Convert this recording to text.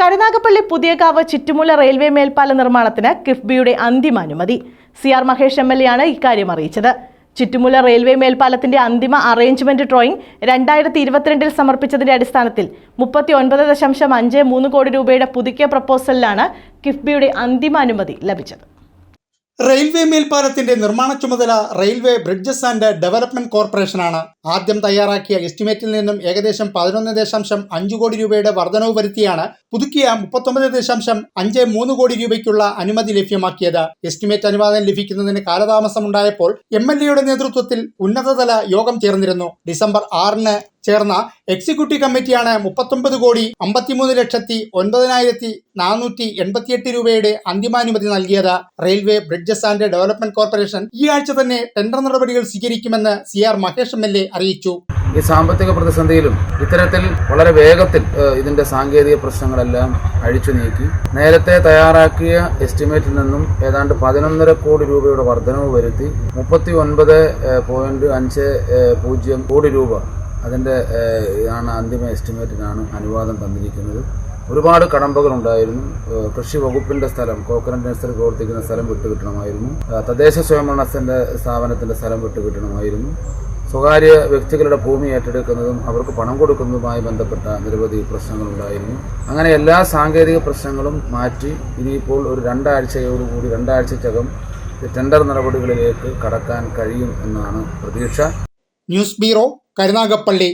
കരുനാഗപ്പള്ളി പുതിയകാവ് ചുറ്റുമുള്ള റെയിൽവേ മേൽപ്പാല നിർമ്മാണത്തിന് കിഫ്ബിയുടെ അന്തിമ അനുമതി. C R Mahesh M L A ആണ് ഇക്കാര്യം അറിയിച്ചത്. ചുറ്റുമുള്ള റെയിൽവേ മേൽപ്പാലത്തിന്റെ അന്തിമ അറേഞ്ച്മെന്റ് ഡ്രോയിങ് രണ്ടായിരത്തി ഇരുപത്തിരണ്ടിൽ സമർപ്പിച്ചതിന്റെ അടിസ്ഥാനത്തിൽ മുപ്പത്തി ഒൻപത് ദശാംശം അഞ്ച് മൂന്ന് കോടി രൂപയുടെ പുതുക്കിയ പ്രപ്പോസലിലാണ് കിഫ്ബിയുടെ അന്തിമ അനുമതി ലഭിച്ചത്. റെയിൽവേ മേൽപ്പാലത്തിന്റെ നിർമ്മാണ ചുമതല റെയിൽവേ ബ്രിഡ്ജസ് ആൻഡ് ഡെവലപ്മെന്റ് കോർപ്പറേഷനാണ്. ആദ്യം തയ്യാറാക്കിയ എസ്റ്റിമേറ്റിൽ നിന്നും ഏകദേശം പതിനൊന്ന് ദശാംശം അഞ്ച് കോടി രൂപയുടെ വർധനവ് വരുത്തിയാണ് പുതുക്കിയ മുപ്പത്തൊമ്പത് ദശാംശം അഞ്ച് മൂന്ന് കോടി രൂപയ്ക്കുള്ള അനുമതി ലഭ്യമാക്കിയത്. എസ്റ്റിമേറ്റ് അനുവാദം ലഭിക്കുന്നതിന് കാലതാമസമുണ്ടായപ്പോൾ എം എൽ എയുടെ നേതൃത്വത്തിൽ ഉന്നതതല യോഗം ചേർന്നിരുന്നു. ഡിസംബർ ആറിന് ചേർന്ന എക്സിക്യൂട്ടീവ് കമ്മിറ്റിയാണ് മുപ്പത്തൊമ്പത് കോടി അമ്പത്തിമൂന്ന് ലക്ഷത്തി ഒൻപതിനായിരത്തി നാനൂറ്റി എൺപത്തിയെട്ട് രൂപയുടെ അന്തിമാനുമതി നൽകിയത്. Railway bridges and development corporation ഈ ആഴ്ച തന്നെ ടെൻഡർ നടപടികൾ സ്വീകരിക്കുമെന്ന് C R Mahesh M L A അറിയിച്ചു. ഈ സാമ്പത്തിക പ്രതിസന്ധിയിലും ഇത്തരത്തിൽ വളരെ വേഗത്തിൽ ഇതിന്റെ സാങ്കേതിക പ്രശ്നങ്ങളെല്ലാം അഴിച്ചു നീക്കി. നേരത്തെ തയ്യാറാക്കിയ എസ്റ്റിമേറ്റിൽ നിന്നും ഏതാണ്ട് പതിനൊന്നര കോടി രൂപയുടെ വർധനവ് വരുത്തി മുപ്പത്തി ഒൻപത് പോയിന്റ് അഞ്ച് പൂജ്യം കോടി രൂപ അതിന്റെ ഇതാണ് അന്തിമ എസ്റ്റിമേറ്റിനാണ് അനുവാദം തന്നിരിക്കുന്നത്. ഒരുപാട് കടമ്പകളുണ്ടായിരുന്നു. കൃഷി വകുപ്പിന്റെ സ്ഥലം കോക്കനട്ട് നഴ്സറി പ്രവർത്തിക്കുന്ന സ്ഥലം വിട്ടുകിട്ടണമായിരുന്നു തദ്ദേശ സ്വയംഭരണത്തിന്റെ സ്ഥാപനത്തിന്റെ സ്ഥലം വിട്ടുകിട്ടണമായിരുന്നു സ്വകാര്യ വ്യക്തികളുടെ ഭൂമി ഏറ്റെടുക്കുന്നതും അവർക്ക് പണം കൊടുക്കുന്നതുമായി ബന്ധപ്പെട്ട നിരവധി പ്രശ്നങ്ങളുണ്ടായിരുന്നു. അങ്ങനെ എല്ലാ സാങ്കേതിക പ്രശ്നങ്ങളും മാറ്റി ഇനിയിപ്പോൾ ഒരു രണ്ടാഴ്ചയോടുകൂടി രണ്ടാഴ്ചക്കകം ടെൻഡർ നടപടികളിലേക്ക് കടക്കാൻ കഴിയും എന്നാണ് പ്രതീക്ഷ. News bureau Karunagappally